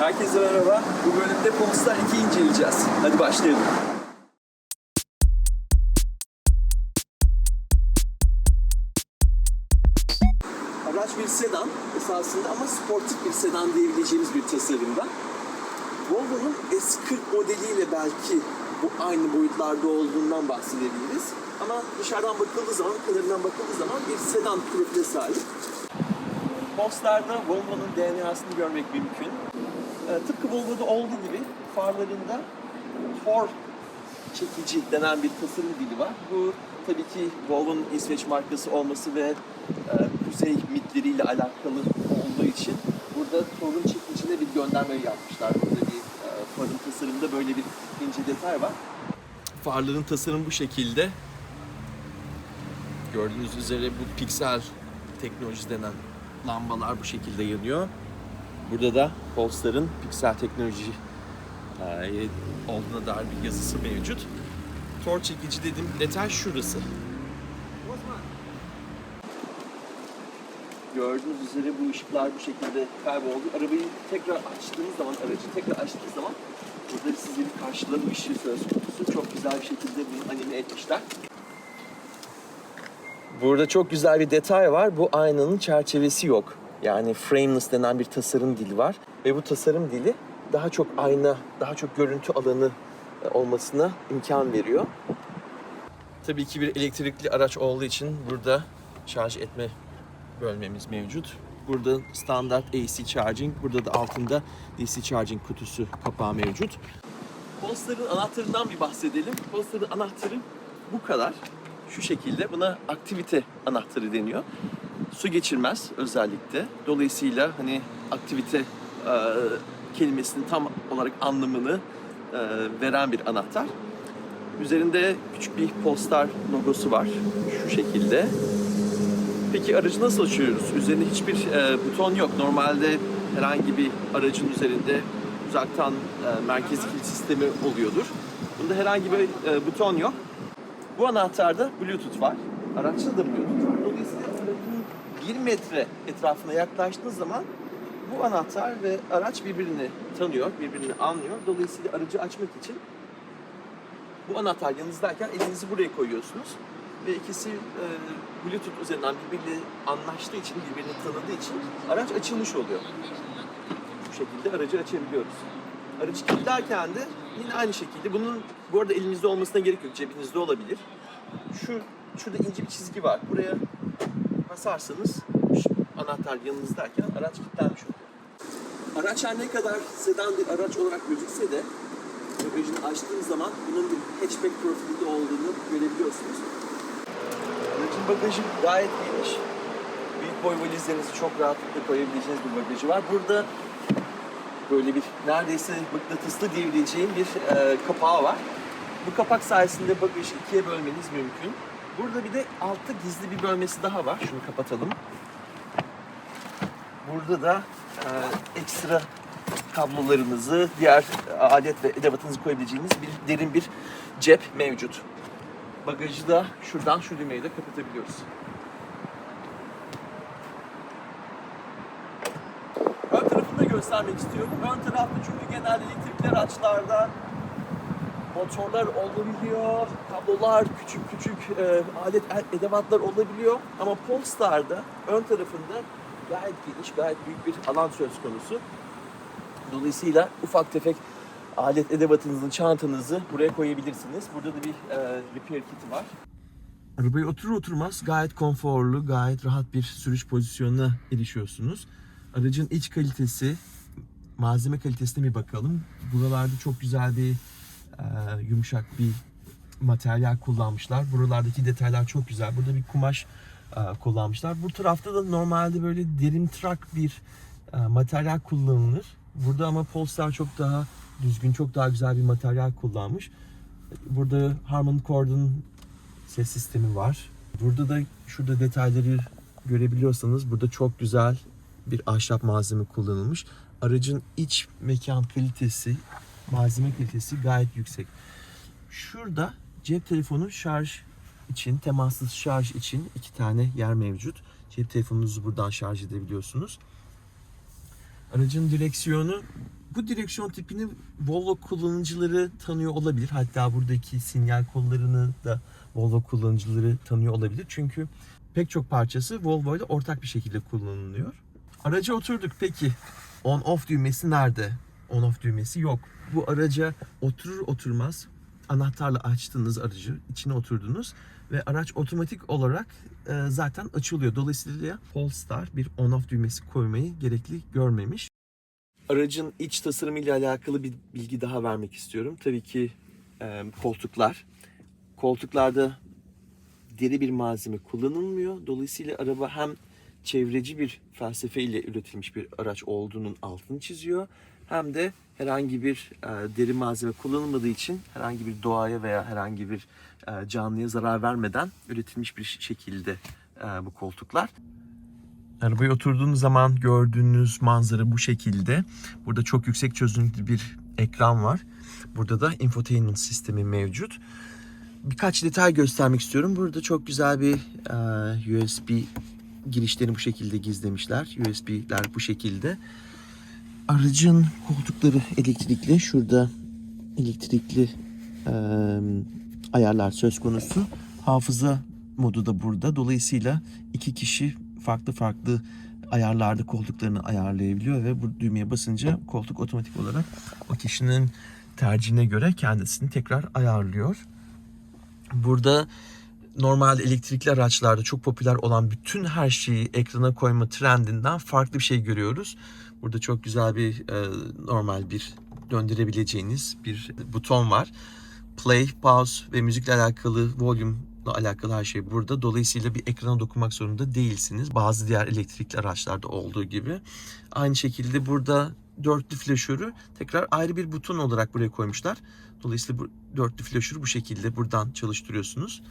Herkese merhaba. Bu bölümde Polestar 2 inceleyeceğiz. Hadi başlayalım. Araç bir sedan esasında ama sportif bir sedan diyebileceğimiz bir tasarımda. Volvo'nun S40 modeliyle belki bu aynı boyutlarda olduğundan bahsedebiliriz. Ama dışarıdan bakıldığı zaman, kenarından bakıldığı zaman bir sedan profiline sahip. Polestar'da Volvo'nun DNA'sını görmek mümkün. Ee, tıpkı Volvo'da olduğu gibi farlarında Tor çekici denen bir tasarım dili var. Bu tabii ki Volvo'nun İsveç markası olması ve e, kuzey mitleriyle alakalı olduğu için burada Tor'un çekicine bir gönderme yapmışlar. Burada bir e, farın tasarımında böyle bir ince detay var. Farların tasarımı bu şekilde. Gördüğünüz üzere bu piksel teknoloji denen lambalar bu şekilde yanıyor. Burada da Polestar'ın piksel teknoloji e, olduğuna dair bir yazısı mevcut. Tor çekici dediğim detay şurası. Gördüğünüz üzere bu ışıklar bu şekilde kayboldu. Arabayı tekrar açtığınız zaman, aracı tekrar açtığınız zaman burada size bir karşılama ışığı söz konusu. Çok güzel bir şekilde bunu anime etmişler. Burada çok güzel bir detay var. Bu aynanın çerçevesi yok. Yani frameless denen bir tasarım dili var. Ve bu tasarım dili daha çok ayna, daha çok görüntü alanı e, olmasına imkan veriyor. Tabii ki bir elektrikli araç olduğu için burada şarj etme bölmemiz mevcut. Burada standart AC charging, burada da altında DC charging kutusu kapağı mevcut. Polestar'ın anahtarından bir bahsedelim. Polestar'ın anahtarı bu kadar. Şu şekilde. Buna aktivite anahtarı deniyor. Su geçirmez özellikle. Dolayısıyla hani aktivite e, kelimesinin tam olarak anlamını e, veren bir anahtar. Üzerinde küçük bir Polestar logosu var. Şu şekilde. Peki aracı nasıl açıyoruz? Üzerinde hiçbir e, buton yok. Normalde herhangi bir aracın üzerinde uzaktan e, merkezi kilit sistemi oluyordur. Bunda herhangi bir e, buton yok. Bu anahtarda Bluetooth var. Araçta da Bluetooth 1 metre etrafına yaklaştığınız zaman bu anahtar ve araç birbirini tanıyor, birbirini anlıyor. Dolayısıyla aracı açmak için bu anahtar yanınızdayken elinizi buraya koyuyorsunuz. Ve ikisi e, Bluetooth üzerinden birbiriyle anlaştığı için, birbirini tanıdığı için araç açılmış oluyor. Bu şekilde aracı açabiliyoruz. Aracı kilitlerken de yine aynı şekilde bunun bu arada elinizde olmasına gerek yok, cebinizde olabilir. Şu şurada ince bir çizgi var. Buraya basarsanız anahtar yanınızdayken araç kilitlenmiş oluyor. Araç her ne kadar sedan bir araç olarak gözükse de bagajını açtığınız zaman bunun bir hatchback profilinde olduğunu görebiliyorsunuz. Aracın bagajı gayet geniş. Büyük boy valizlerinizi çok rahatlıkla koyabileceğiniz bir bagajı var. Burada böyle bir neredeyse mıknatıslı diyebileceğim bir e, kapağı var. Bu kapak sayesinde bagajı ikiye bölmeniz mümkün. Burada bir de altta gizli bir bölmesi daha var. Şunu kapatalım. Burada da e, ekstra kablolarınızı, diğer alet ve edevatınızı koyabileceğiniz bir derin bir cep mevcut. Bagajı da şuradan şu düğmeyi de kapatabiliyoruz. Ön tarafını da göstermek istiyorum. Ön tarafta çünkü genelde elektrikli araçlarda motorlar olabiliyor, kablolar, küçük küçük e, alet edevatlar olabiliyor. Ama Polestar'da ön tarafında gayet geniş, gayet büyük bir alan söz konusu. Dolayısıyla ufak tefek alet edevatınızı, çantanızı buraya koyabilirsiniz. Burada da bir e, repair kiti var. Arabaya oturur oturmaz gayet konforlu, gayet rahat bir sürüş pozisyonuna erişiyorsunuz. Aracın iç kalitesi, malzeme kalitesine bir bakalım. Buralarda çok güzel bir e, yumuşak bir materyal kullanmışlar. Buralardaki detaylar çok güzel. Burada bir kumaş e, kullanmışlar. Bu tarafta da normalde böyle derin trak bir e, materyal kullanılır. Burada ama Polestar çok daha düzgün, çok daha güzel bir materyal kullanmış. Burada Harman Kardon ses sistemi var. Burada da şurada detayları görebiliyorsanız burada çok güzel bir ahşap malzeme kullanılmış. Aracın iç mekan kalitesi, malzeme kalitesi gayet yüksek. Şurada cep telefonu şarj için, temassız şarj için iki tane yer mevcut. Cep telefonunuzu buradan şarj edebiliyorsunuz. Aracın direksiyonu Bu direksiyon tipini Volvo kullanıcıları tanıyor olabilir. Hatta buradaki sinyal kollarını da Volvo kullanıcıları tanıyor olabilir. Çünkü pek çok parçası Volvo ile ortak bir şekilde kullanılıyor. Araca oturduk. Peki on off düğmesi nerede? On off düğmesi yok. Bu araca oturur oturmaz anahtarla açtınız aracı, içine oturdunuz ve araç otomatik olarak e, zaten açılıyor. Dolayısıyla Polestar bir on off düğmesi koymayı gerekli görmemiş. Aracın iç tasarımıyla alakalı bir bilgi daha vermek istiyorum. Tabii ki e, koltuklar. Koltuklarda deri bir malzeme kullanılmıyor. Dolayısıyla araba hem çevreci bir felsefe ile üretilmiş bir araç olduğunun altını çiziyor. Hem de herhangi bir e, deri malzeme kullanılmadığı için herhangi bir doğaya veya herhangi bir e, canlıya zarar vermeden üretilmiş bir şekilde e, bu koltuklar. Arabaya oturduğunuz zaman gördüğünüz manzara bu şekilde. Burada çok yüksek çözünürlüklü bir ekran var. Burada da infotainment sistemi mevcut. Birkaç detay göstermek istiyorum. Burada çok güzel bir e, USB girişlerini bu şekilde gizlemişler. USB'ler bu şekilde. Aracın koltukları elektrikli. Şurada elektrikli e, ayarlar söz konusu. Hafıza modu da burada. Dolayısıyla iki kişi farklı farklı ayarlarda koltuklarını ayarlayabiliyor ve bu düğmeye basınca koltuk otomatik olarak o kişinin tercihine göre kendisini tekrar ayarlıyor. Burada normal elektrikli araçlarda çok popüler olan bütün her şeyi ekrana koyma trendinden farklı bir şey görüyoruz. Burada çok güzel bir e, normal bir döndürebileceğiniz bir buton var. Play, pause ve müzikle alakalı volume alakalı her şey burada. Dolayısıyla bir ekrana dokunmak zorunda değilsiniz. Bazı diğer elektrikli araçlarda olduğu gibi. Aynı şekilde burada dörtlü flaşörü tekrar ayrı bir buton olarak buraya koymuşlar. Dolayısıyla bu dörtlü flaşörü bu şekilde buradan çalıştırıyorsunuz.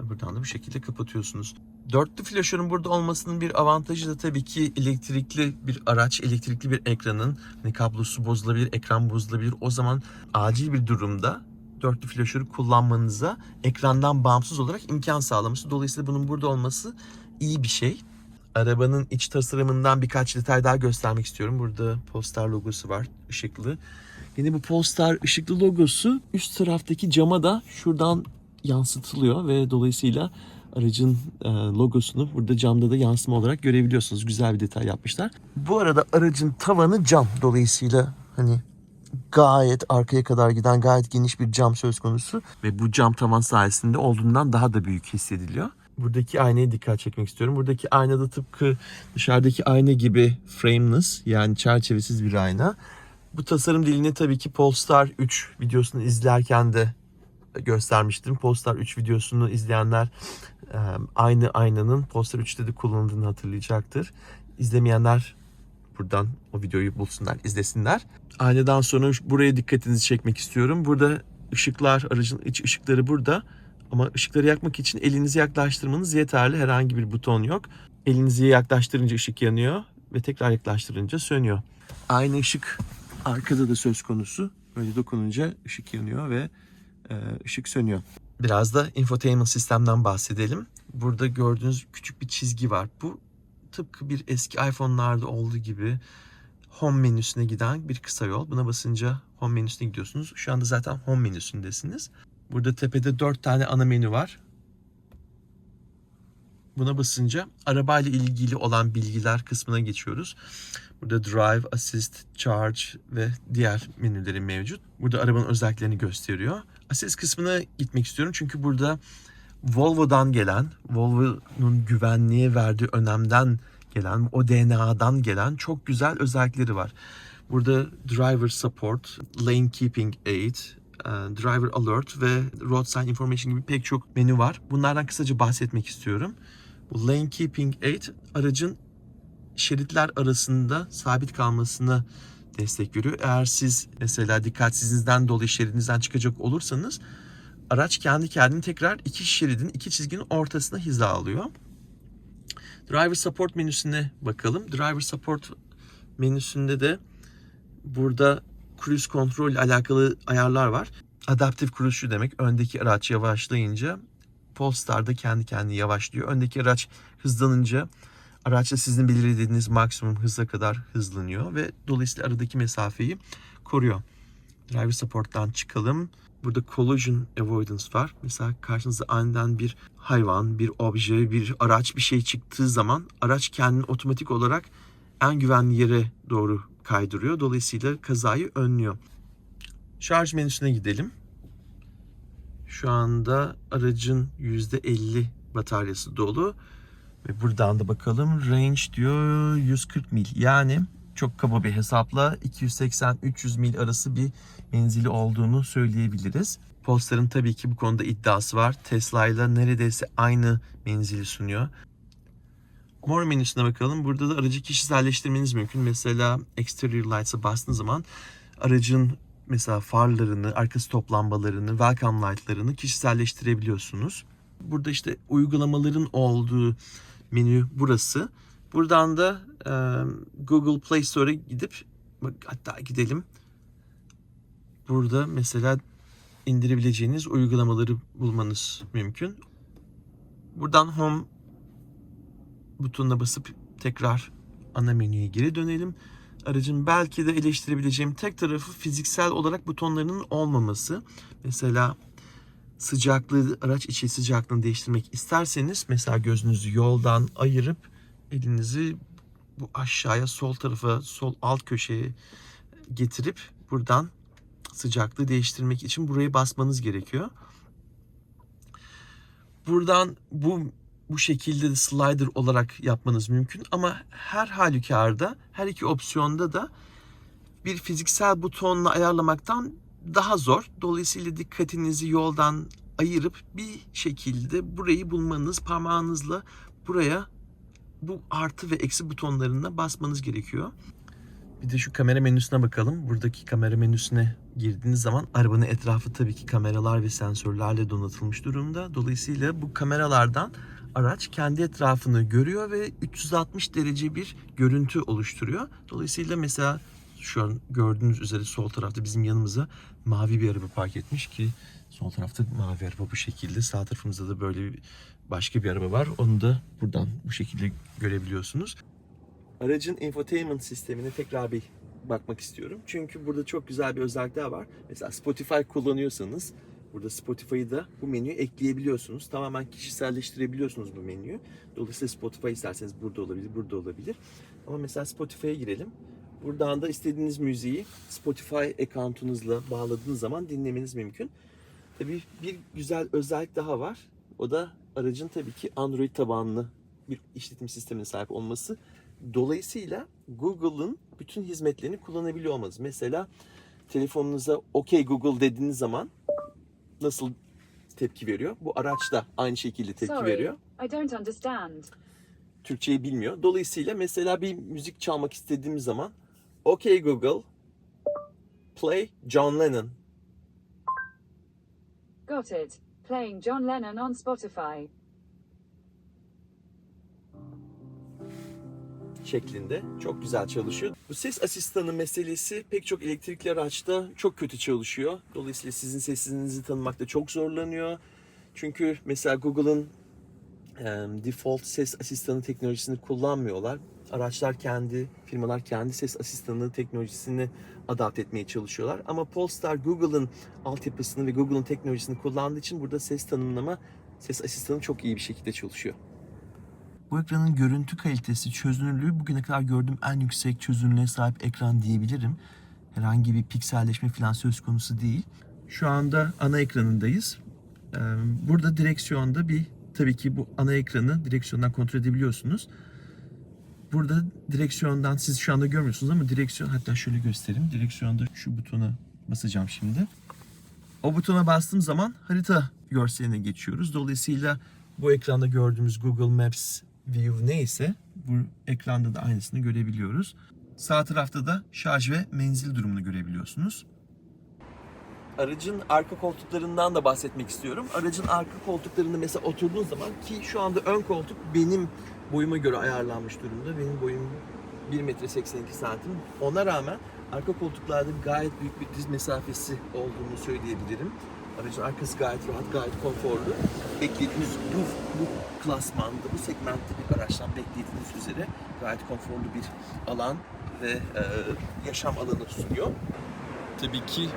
Buradan da bu şekilde kapatıyorsunuz. Dörtlü flaşörün burada olmasının bir avantajı da tabii ki elektrikli bir araç, elektrikli bir ekranın hani kablosu bozulabilir, ekran bozulabilir. O zaman acil bir durumda dörtlü flaşörü kullanmanıza ekrandan bağımsız olarak imkan sağlaması. Dolayısıyla bunun burada olması iyi bir şey. Arabanın iç tasarımından birkaç detay daha göstermek istiyorum. Burada Polestar logosu var, ışıklı. Yine bu Polestar ışıklı logosu üst taraftaki cama da şuradan yansıtılıyor ve dolayısıyla aracın e, logosunu burada camda da yansıma olarak görebiliyorsunuz. Güzel bir detay yapmışlar. Bu arada aracın tavanı cam. Dolayısıyla hani gayet arkaya kadar giden gayet geniş bir cam söz konusu ve bu cam tavan sayesinde olduğundan daha da büyük hissediliyor. Buradaki aynaya dikkat çekmek istiyorum. Buradaki ayna da tıpkı dışarıdaki ayna gibi frameless yani çerçevesiz bir ayna. Bu tasarım dilini tabii ki Polestar 3 videosunu izlerken de göstermiştim. Polestar 3 videosunu izleyenler aynı aynanın Polestar 3'te de kullanıldığını hatırlayacaktır. İzlemeyenler buradan o videoyu bulsunlar, izlesinler. Aynadan sonra buraya dikkatinizi çekmek istiyorum. Burada ışıklar, aracın iç ışıkları burada. Ama ışıkları yakmak için elinizi yaklaştırmanız yeterli. Herhangi bir buton yok. Elinizi yaklaştırınca ışık yanıyor ve tekrar yaklaştırınca sönüyor. Aynı ışık arkada da söz konusu. Böyle dokununca ışık yanıyor ve ışık sönüyor. Biraz da infotainment sistemden bahsedelim. Burada gördüğünüz küçük bir çizgi var. Bu tıpkı bir eski iPhone'larda olduğu gibi home menüsüne giden bir kısa yol. Buna basınca home menüsüne gidiyorsunuz. Şu anda zaten home menüsündesiniz. Burada tepede 4 tane ana menü var. Buna basınca arabayla ilgili olan bilgiler kısmına geçiyoruz. Burada Drive, Assist, Charge ve diğer menüleri mevcut. Burada arabanın özelliklerini gösteriyor. Assist kısmına gitmek istiyorum çünkü burada Volvo'dan gelen, Volvo'nun güvenliğe verdiği önemden gelen, o DNA'dan gelen çok güzel özellikleri var. Burada Driver Support, Lane Keeping Aid, e, Driver Alert ve Road Sign Information gibi pek çok menü var. Bunlardan kısaca bahsetmek istiyorum. Bu Lane Keeping Aid aracın şeritler arasında sabit kalmasına destek veriyor. Eğer siz mesela dikkatsizliğinizden dolayı şeridinizden çıkacak olursanız araç kendi kendini tekrar iki şeridin, iki çizginin ortasına hiza alıyor. Driver Support menüsüne bakalım. Driver Support menüsünde de burada cruise control ile alakalı ayarlar var. Adaptive cruise şu demek. Öndeki araç yavaşlayınca Polestar da kendi kendine yavaşlıyor. Öndeki araç hızlanınca Araçta sizin belirlediğiniz maksimum hıza kadar hızlanıyor ve dolayısıyla aradaki mesafeyi koruyor. Driver Support'tan çıkalım. Burada collision avoidance var. Mesela karşınıza aniden bir hayvan, bir obje, bir araç bir şey çıktığı zaman araç kendini otomatik olarak en güvenli yere doğru kaydırıyor. Dolayısıyla kazayı önlüyor. Şarj menüsüne gidelim. Şu anda aracın %50 bataryası dolu. Ve buradan da bakalım range diyor 140 mil. Yani çok kaba bir hesapla 280-300 mil arası bir menzili olduğunu söyleyebiliriz. Polestar'ın tabii ki bu konuda iddiası var. Tesla ile neredeyse aynı menzili sunuyor. More menüsüne bakalım. Burada da aracı kişiselleştirmeniz mümkün. Mesela exterior lights'a bastığınız zaman aracın mesela farlarını, arka stop lambalarını, welcome light'larını kişiselleştirebiliyorsunuz. Burada işte uygulamaların olduğu menü burası. Buradan da e, Google Play Store'a gidip bak hatta gidelim. Burada mesela indirebileceğiniz uygulamaları bulmanız mümkün. Buradan Home butonuna basıp tekrar ana menüye geri dönelim. Aracın belki de eleştirebileceğim tek tarafı fiziksel olarak butonlarının olmaması. Mesela sıcaklığı, araç içi sıcaklığını değiştirmek isterseniz mesela gözünüzü yoldan ayırıp elinizi bu aşağıya sol tarafa, sol alt köşeye getirip buradan sıcaklığı değiştirmek için buraya basmanız gerekiyor. Buradan bu bu şekilde de slider olarak yapmanız mümkün ama her halükarda her iki opsiyonda da bir fiziksel butonla ayarlamaktan daha zor. Dolayısıyla dikkatinizi yoldan ayırıp bir şekilde burayı bulmanız parmağınızla buraya bu artı ve eksi butonlarına basmanız gerekiyor. Bir de şu kamera menüsüne bakalım. Buradaki kamera menüsüne girdiğiniz zaman arabanın etrafı tabii ki kameralar ve sensörlerle donatılmış durumda. Dolayısıyla bu kameralardan araç kendi etrafını görüyor ve 360 derece bir görüntü oluşturuyor. Dolayısıyla mesela şu an gördüğünüz üzere sol tarafta bizim yanımıza mavi bir araba park etmiş ki sol tarafta mavi araba bu şekilde. Sağ tarafımızda da böyle bir başka bir araba var. Onu da buradan bu şekilde görebiliyorsunuz. Aracın infotainment sistemine tekrar bir bakmak istiyorum. Çünkü burada çok güzel bir özellikler var. Mesela Spotify kullanıyorsanız burada Spotify'ı da bu menüye ekleyebiliyorsunuz. Tamamen kişiselleştirebiliyorsunuz bu menüyü. Dolayısıyla Spotify isterseniz burada olabilir, burada olabilir. Ama mesela Spotify'a girelim. Buradan da istediğiniz müziği Spotify account'unuzla bağladığınız zaman dinlemeniz mümkün. Tabii bir güzel özellik daha var. O da aracın tabii ki Android tabanlı bir işletim sistemine sahip olması. Dolayısıyla Google'ın bütün hizmetlerini kullanabiliyor olmanız. Mesela telefonunuza OK Google dediğiniz zaman nasıl tepki veriyor? Bu araç da aynı şekilde tepki Sorry, veriyor. I don't understand. Türkçeyi bilmiyor. Dolayısıyla mesela bir müzik çalmak istediğimiz zaman OK Google play John Lennon Got it. Playing John Lennon on Spotify. şeklinde çok güzel çalışıyor. Bu ses asistanı meselesi pek çok elektrikli araçta çok kötü çalışıyor. Dolayısıyla sizin sesinizi tanımakta çok zorlanıyor. Çünkü mesela Google'ın default ses asistanı teknolojisini kullanmıyorlar. Araçlar kendi, firmalar kendi ses asistanı teknolojisini adapte etmeye çalışıyorlar. Ama Polestar Google'ın altyapısını ve Google'ın teknolojisini kullandığı için burada ses tanımlama, ses asistanı çok iyi bir şekilde çalışıyor. Bu ekranın görüntü kalitesi, çözünürlüğü bugüne kadar gördüğüm en yüksek çözünürlüğe sahip ekran diyebilirim. Herhangi bir pikselleşme falan söz konusu değil. Şu anda ana ekranındayız. Burada direksiyonda bir tabii ki bu ana ekranı direksiyondan kontrol edebiliyorsunuz. Burada direksiyondan siz şu anda görmüyorsunuz ama direksiyon hatta şöyle göstereyim. Direksiyonda şu butona basacağım şimdi. O butona bastığım zaman harita görseline geçiyoruz. Dolayısıyla bu ekranda gördüğümüz Google Maps View neyse bu ekranda da aynısını görebiliyoruz. Sağ tarafta da şarj ve menzil durumunu görebiliyorsunuz. Aracın arka koltuklarından da bahsetmek istiyorum. Aracın arka koltuklarında mesela oturduğunuz zaman ki şu anda ön koltuk benim boyuma göre ayarlanmış durumda. Benim boyum 1 metre 82 santim. Ona rağmen arka koltuklarda gayet büyük bir diz mesafesi olduğunu söyleyebilirim. Aracın arkası gayet rahat, gayet konforlu. Beklediğiniz bu, bu klasmanda, bu segmentte bir araçtan beklediğiniz üzere gayet konforlu bir alan ve e, yaşam alanı sunuyor. Tabii ki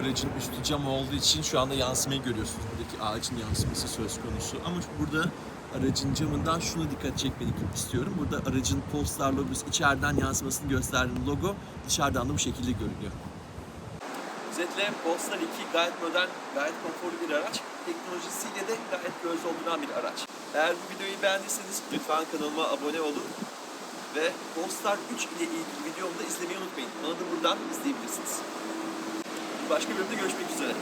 aracın üstü cam olduğu için şu anda yansımayı görüyorsunuz. Buradaki ağacın yansıması söz konusu. Ama burada aracın camından şuna dikkat çekmeni istiyorum. Burada aracın Polestar logosu içeriden yansımasını gösterdiğim logo dışarıdan da bu şekilde görünüyor. Özetle Polestar 2 gayet modern, gayet konforlu bir araç. Teknolojisiyle de gayet göz dolduran bir araç. Eğer bu videoyu beğendiyseniz lütfen kanalıma abone olun. Ve Polestar 3 ile ilgili videomu da izlemeyi unutmayın. Onu da buradan izleyebilirsiniz. Başka bölümde görüşmek üzere.